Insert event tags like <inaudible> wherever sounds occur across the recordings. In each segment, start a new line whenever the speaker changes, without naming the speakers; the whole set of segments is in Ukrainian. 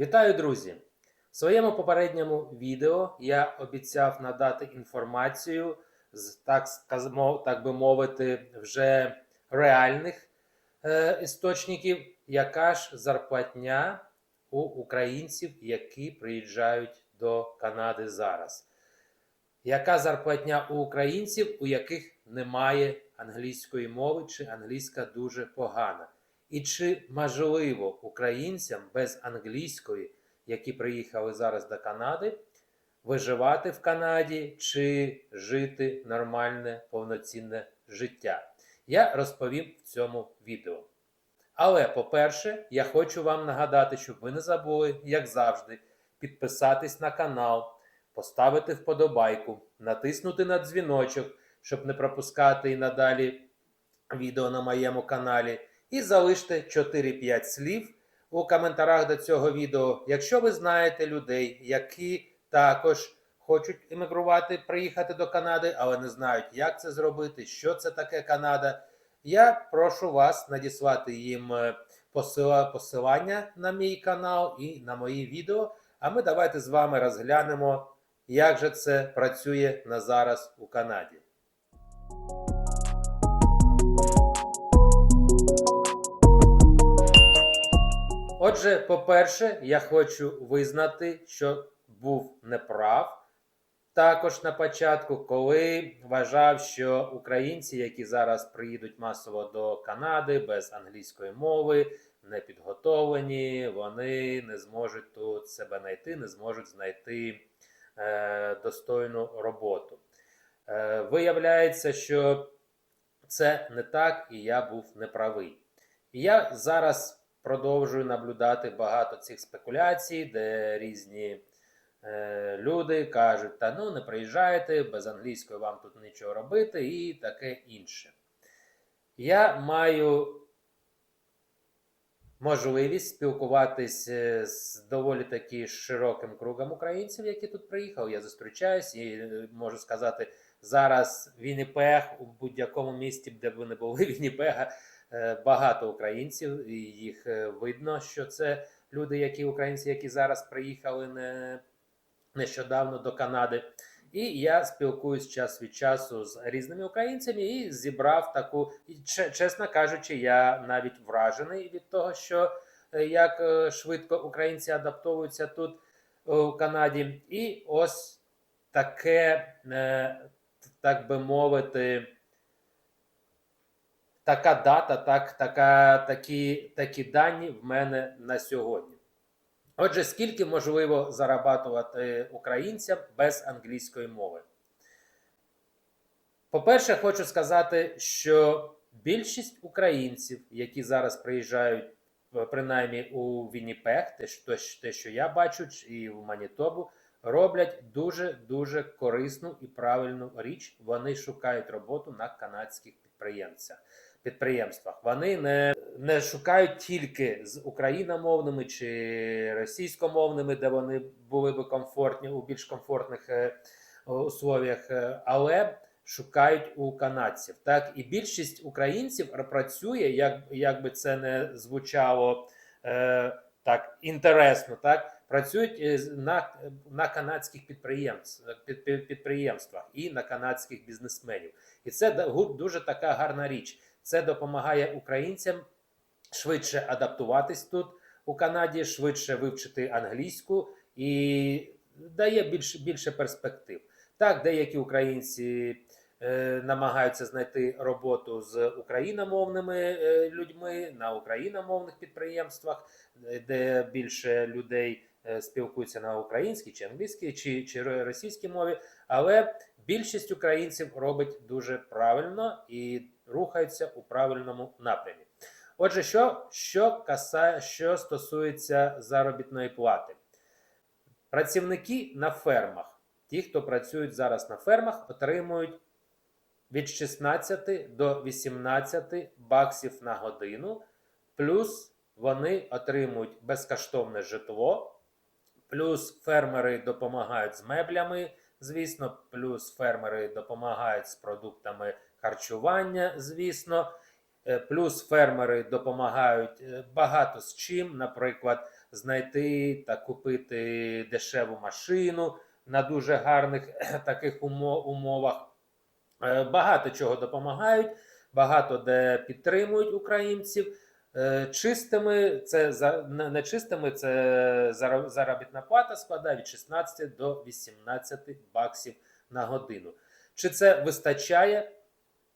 Вітаю, друзі! В своєму попередньому відео я обіцяв надати інформацію з так, так би мовити, вже реальних е, істочників, яка ж зарплатня у українців, які приїжджають до Канади зараз. Яка зарплатня у українців, у яких немає англійської мови, чи англійська дуже погана? І чи можливо українцям без англійської, які приїхали зараз до Канади, виживати в Канаді чи жити нормальне повноцінне життя? Я розповім в цьому відео. Але, по-перше, я хочу вам нагадати, щоб ви не забули, як завжди, підписатись на канал, поставити вподобайку, натиснути на дзвіночок, щоб не пропускати і надалі відео на моєму каналі. І залиште 4-5 слів у коментарях до цього відео, якщо ви знаєте людей, які також хочуть іммігрувати, приїхати до Канади, але не знають, як це зробити, що це таке Канада. Я прошу вас надіслати їм е, посилання на мій канал і на мої відео. А ми давайте з вами розглянемо, як же це працює на зараз у Канаді. Отже, по-перше, я хочу визнати, що був неправ також на початку, коли вважав, що українці, які зараз приїдуть масово до Канади без англійської мови, не підготовлені, вони не зможуть тут себе знайти, не зможуть знайти е, достойну роботу. Е, виявляється, що це не так, і я був неправий. І я зараз продовжую наблюдати багато цих спекуляцій, де різні е, люди кажуть, та ну не приїжджайте, без англійської вам тут нічого робити і таке інше. Я маю можливість спілкуватись з доволі таки широким кругом українців, які тут приїхали. Я зустрічаюсь і е, можу сказати, зараз Вінніпег у будь-якому місті, де б ви не були <laughs> Вінніпега, багато українців, і їх е, видно, що це люди, які українці, які зараз приїхали не нещодавно до Канади. І я спілкуюсь час від часу з різними українцями і зібрав таку, че- чесно кажучи, я навіть вражений від того, що е, як е, швидко українці адаптовуються тут е, у Канаді. І ось таке, е, так би мовити, така дата, так, така, такі, такі дані в мене на сьогодні. Отже, скільки можливо зарабатувати українцям без англійської мови? По-перше, хочу сказати, що більшість українців, які зараз приїжджають, е, принаймні у Вінніпег, те, що, я бачу, і в Манітобу, роблять дуже дуже корисну і правильну річ. Вони шукають роботу на канадських підприємцях. Підприємствах вони не, не шукають тільки з україномовними чи російськомовними, де вони були би комфортні у більш комфортних е, условіях, е, але шукають у канадців. Так і більшість українців працює, як, як би це не звучало е, так інтересно, так працюють е, на, на канадських підприємств, під, під, підприємствах і на канадських бізнесменів. І це дуже така гарна річ. Це допомагає українцям швидше адаптуватись тут у Канаді, швидше вивчити англійську і дає більше, більше перспектив. Так, деякі українці е, намагаються знайти роботу з україномовними е, людьми на україномовних підприємствах, е, де більше людей спілкуються на українській чи англійській, чи, чи російській мові. Але більшість українців робить дуже правильно і рухаються у правильному напрямі. Отже, що, що, касає, що стосується заробітної плати, працівники на фермах, ті, хто працюють зараз на фермах, отримують від 16 до 18 баксів на годину, плюс вони отримують безкоштовне житло, плюс фермери допомагають з меблями, звісно, плюс фермери допомагають з продуктами харчування, звісно. Е, Плюс фермери допомагають е, багато з чим, наприклад, знайти та купити дешеву машину на дуже гарних таких умовах. Е, Багато чого допомагають, багато де підтримують українців. Е, Чистими це не чистими, це заробітна плата складає від 16 до 18 баксів на годину. Чи це вистачає?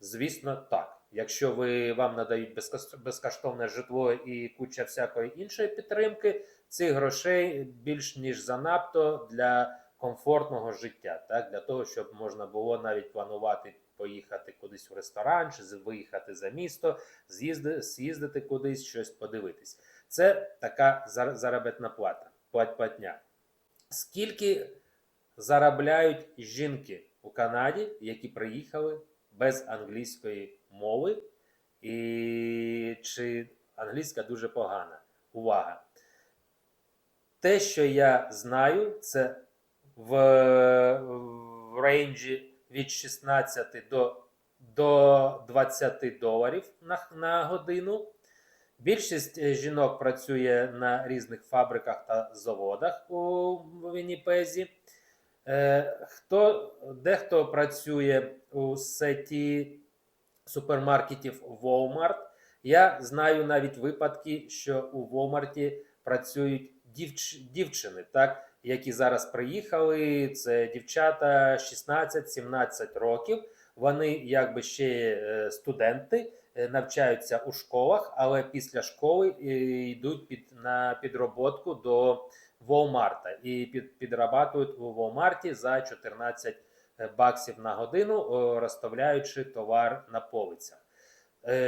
Звісно, так. Якщо ви вам надають безкоштовне житло і куча всякої іншої підтримки, цих грошей більш ніж занадто для комфортного життя, так для того, щоб можна було навіть планувати поїхати кудись в ресторан, чи виїхати за місто, з'їзди, з'їздити кудись, щось подивитись. Це така заробітна плата, платня. Скільки заробляють жінки у Канаді, які приїхали без англійської мови, і чи англійська дуже погана? Увага! Те, що я знаю, це в, в рейнджі від 16 до, до 20 доларів на, на годину. Більшість е, жінок працює на різних фабриках та заводах у Вінніпезі. Е, Хто, дехто працює у сеті супермаркетів Walmart. Я знаю навіть випадки, що у Walmart працюють дівч, дівчини, так, які зараз приїхали. Це дівчата 16-17 років. Вони якби ще е, студенти, е, навчаються у школах, але після школи е, йдуть під, на підроботку до Walmart і під, підрабатують у Walmart за 14 баксів на годину, розставляючи товар на полицях.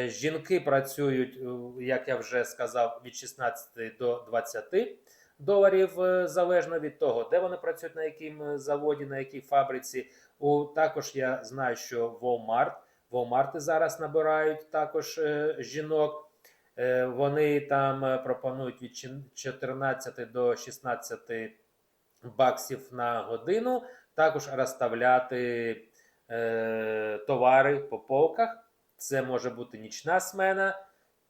Жінки працюють, як я вже сказав, від 16 до 20 доларів, е, залежно від того, де вони працюють, на яким е, заводі, на якій фабриці. У, також я знаю, що Walmart, Walmart зараз набирають також е, жінок. Е, Вони там пропонують від 14 до 16 баксів на годину, також розставляти е, товари по полках. Це може бути нічна смена,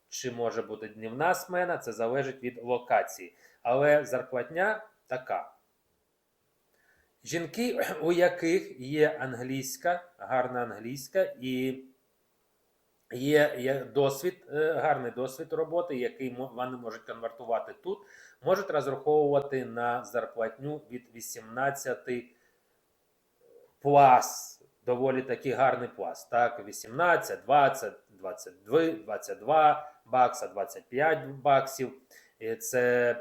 чи може бути днівна смена, це залежить від локації. Але зарплатня така. Жінки, <clears throat> у яких є англійська, гарна англійська і є, досвід, е, гарний досвід роботи, який вони можуть конвертувати тут, можуть розраховувати на зарплатню від 18 плас. Доволі такий гарний плас. Так, 18, 20, 22, 22 бакса, 25 баксів. І Це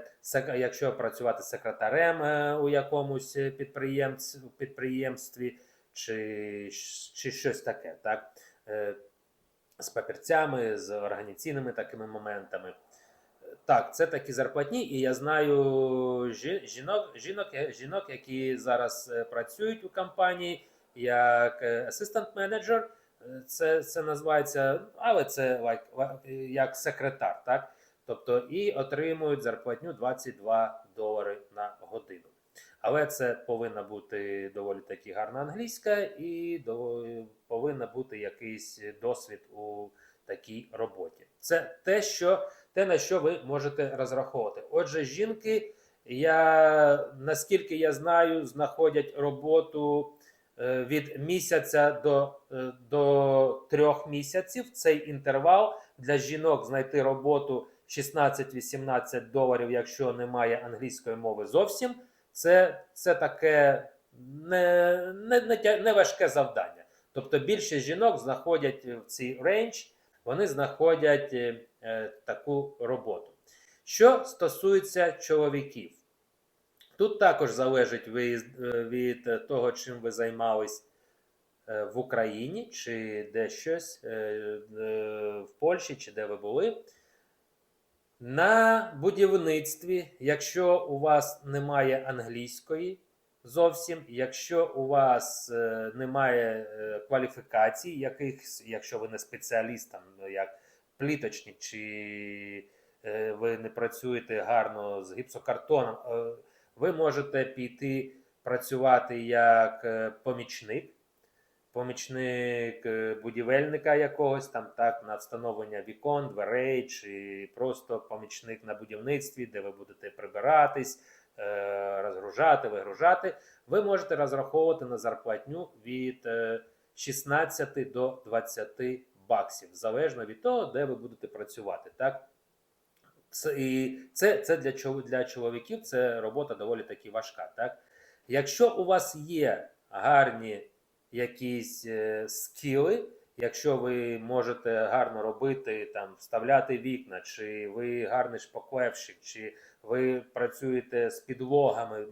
якщо працювати секретарем е, у якомусь підприємці, підприємстві, чи, чи щось таке, так? Е, з папірцями, з організаційними такими моментами. Так, це такі зарплатні, і я знаю жінок, жінок, жінок, які зараз е, працюють у компанії як асистент менеджер. Це, це називається, але це like, як секретар, так? Тобто і отримують зарплатню 22 долари на годину. Але це повинна бути доволі таки гарна англійська і повинна бути якийсь досвід у такій роботі. Це те, що, те, на що ви можете розраховувати. Отже, жінки, я, наскільки я знаю, знаходять роботу е, від місяця до, е, до трьох місяців. Цей інтервал для жінок знайти роботу 16-18 доларів, якщо немає англійської мови зовсім. Це, це таке не, не, не, не важке завдання. Тобто більше жінок знаходять в цей рейндж, вони знаходять е, е, таку роботу. Що стосується чоловіків, тут також залежить від, е, від того, чим ви займались е, в Україні, чи де щось в Польщі, чи де ви були. На будівництві, якщо у вас немає англійської зовсім, якщо у вас е, немає е, кваліфікацій, якихось, якщо ви не спеціаліст, там, ну, як пліточник, чи е, ви не працюєте гарно з гіпсокартоном, е, ви можете піти працювати як е, помічник. Помічник е, будівельника якогось там, так, на встановлення вікон, дверей, чи просто помічник на будівництві, де ви будете прибиратись, е, розгружати, вигружати, ви можете розраховувати на зарплатню від е, 16 до 20 баксів, залежно від того, де ви будете працювати. Так? Це, і це, це для, для чоловіків це робота доволі таки важка. Так? Якщо у вас є гарні якісь е, скіли, якщо ви можете гарно робити, там, вставляти вікна, чи ви гарний шпаклевщик, чи ви працюєте з підлогами,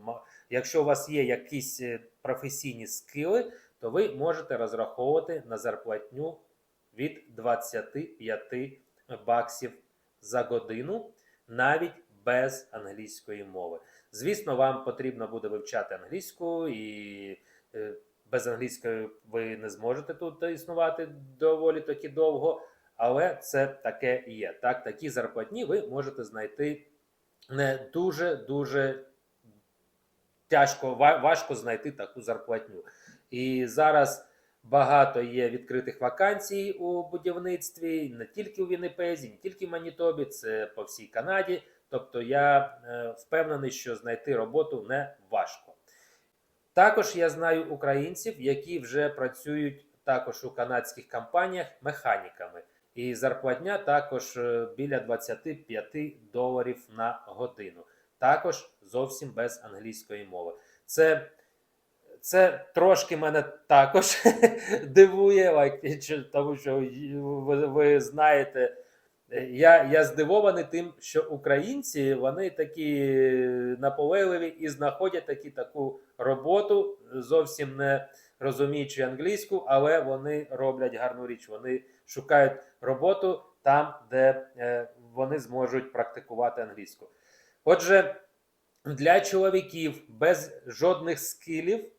якщо у вас є якісь е, професійні скіли, то ви можете розраховувати на зарплатню від 25 баксів за годину, навіть без англійської мови. Звісно, вам потрібно буде вивчати англійську, і е, без англійської ви не зможете тут існувати доволі таки довго, але це таке є. Так, такі зарплатні ви можете знайти не дуже дуже тяжко, важко знайти таку зарплатню. І зараз багато є відкритих вакансій у будівництві, не тільки у Віннипезі, не тільки в Манітобі, це по всій Канаді. Тобто я е, впевнений, що знайти роботу не важко. Також я знаю українців, які вже працюють також у канадських компаніях механіками. І зарплатня також е, біля 25 доларів на годину. Також зовсім без англійської мови. Це, це трошки мене також <laughs> дивує, like, <laughs> тому що ви, ви знаєте, я, я здивований тим, що українці вони такі наполегливі і знаходять такі, таку роботу, зовсім не розуміючи англійську, але вони роблять гарну річ. Вони шукають роботу там, де е, вони зможуть практикувати англійську. Отже, для чоловіків без жодних скілів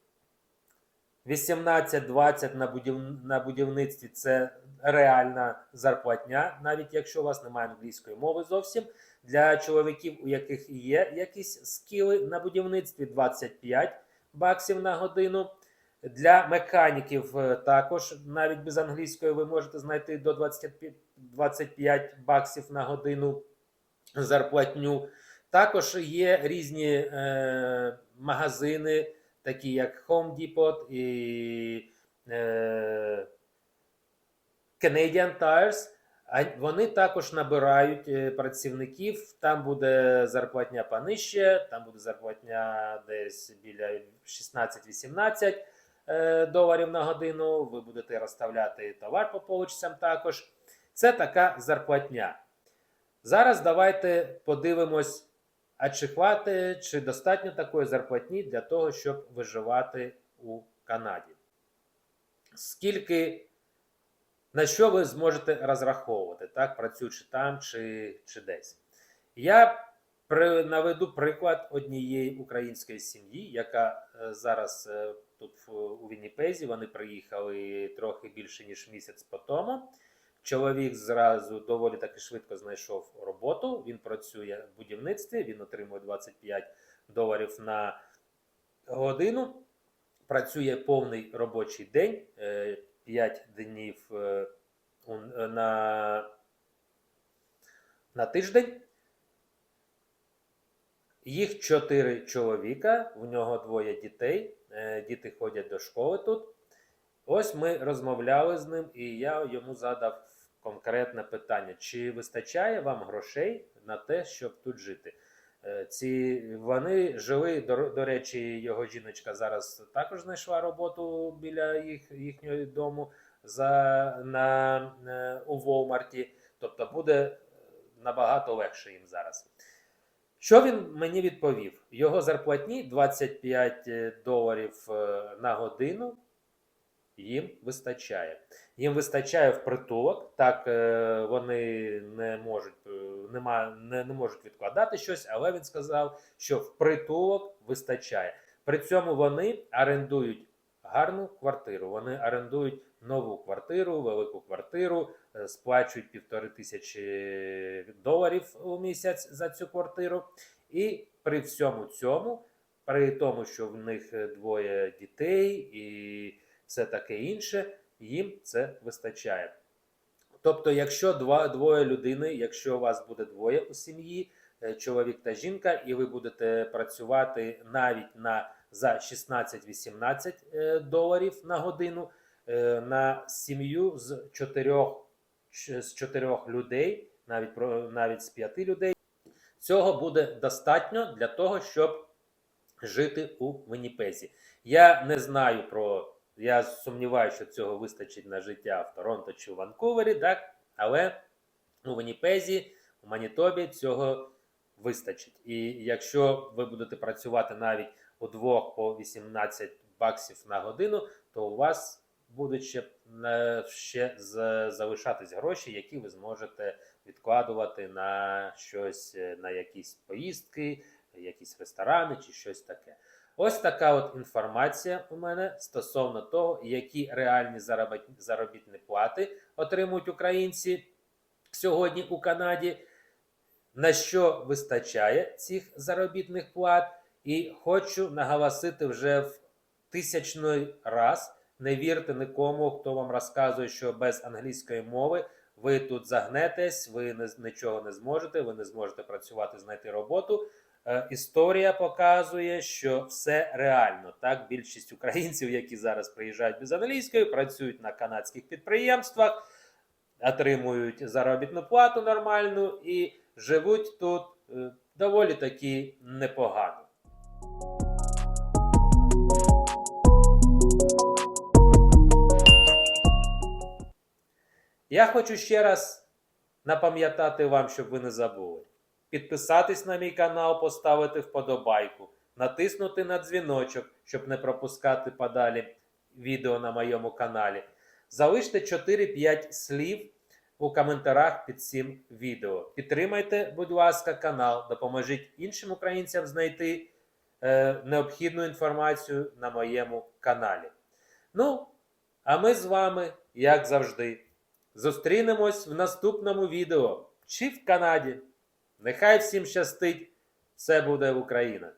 18-20 на, будів... на будівництві це реальна зарплатня, навіть якщо у вас немає англійської мови зовсім. Для чоловіків, у яких є якісь скіли на будівництві 25 баксів на годину. Для механіків е, також навіть без англійської ви можете знайти до 25 25 баксів на годину зарплатню. Також є різні е, магазини, такі як Home Depot і е, Canadian Tires. Вони також набирають е, працівників. Там буде зарплатня понижче, там буде зарплатня десь біля 16-18 е, доларів на годину. Ви будете розставляти товар по поличцям також. Це така зарплатня. Зараз давайте подивимось, а чи хватить, чи достатньо такої зарплатні для того, щоб виживати у Канаді. Скільки, на що ви зможете розраховувати, так, працюючи там чи, чи десь. Я при, наведу приклад однієї української сім'ї, яка е, зараз е, тут у Вінніпезі, вони приїхали трохи більше, ніж місяць по тому. Чоловік зразу доволі таки швидко знайшов роботу. Він працює в будівництві, він отримує 25 доларів на годину. Працює повний робочий день, 5 днів е, на, на тиждень. Їх чотири чоловіка, в нього двоє дітей. е, Діти ходять до школи тут. Ось ми розмовляли з ним, і я йому задав конкретне питання: чи вистачає вам грошей на те, щоб тут жити? Е, Ці вони жили, до, до речі, його жіночка зараз також знайшла роботу біля їх, їхнього дому за, на, е, у Волмарті. Тобто буде набагато легше їм зараз. Що він мені відповів? Його зарплатні 25 доларів е, на годину їм вистачає. Їм вистачає в притулок, так е, вони не можуть, е, нема, не, не можуть відкладати щось, але він сказав, що в притулок вистачає. При цьому вони орендують гарну квартиру. Вони орендують нову квартиру, велику квартиру, е, сплачують півтори тисячі доларів у місяць за цю квартиру. І при всьому цьому, при тому, що в них двоє дітей і все таке інше, їм це вистачає. Тобто, якщо два, двоє людини, якщо у вас буде двоє у сім'ї, е, чоловік та жінка, і ви будете працювати навіть на за 16-18 е, доларів на годину е, на сім'ю з чотирьох, з чотирьох людей, навіть навіть з п'яти людей, цього буде достатньо для того, щоб жити у Вінніпезі. Я не знаю про. Я сумніваюся, що цього вистачить на життя в Торонто чи в Ванкувері, так? але у Вінніпезі, у Манітобі цього вистачить. І якщо ви будете працювати навіть у двох по 18 баксів на годину, то у вас будуть ще, е, ще залишатись гроші, які ви зможете відкладувати на щось, е, на якісь поїздки, якісь ресторани чи щось таке. Ось така от інформація у мене стосовно того, які реальні заробітні плати отримують українці сьогодні у Канаді, на що вистачає цих заробітних плат, і хочу наголосити вже в тисячний раз. Не вірте нікому, хто вам розказує, що без англійської мови ви тут загнетесь, ви не, нічого не зможете, ви не зможете працювати, знайти роботу. Е, історія показує, що все реально. Так, більшість українців, які зараз приїжджають без англійської, працюють на канадських підприємствах, отримують заробітну плату нормальну і живуть тут е, доволі таки непогано. Я хочу ще раз напам'ятати вам, щоб ви не забули. Підписатись на мій канал, поставити вподобайку, натиснути на дзвіночок, щоб не пропускати подалі відео на моєму каналі. Залиште 4-5 слів у коментарях під цим відео. Підтримайте, будь ласка, канал, допоможіть іншим українцям знайти е, необхідну інформацію на моєму каналі. Ну, а ми з вами, як завжди, зустрінемось в наступному відео чи в Канаді. Нехай всім щастить, все буде Україна!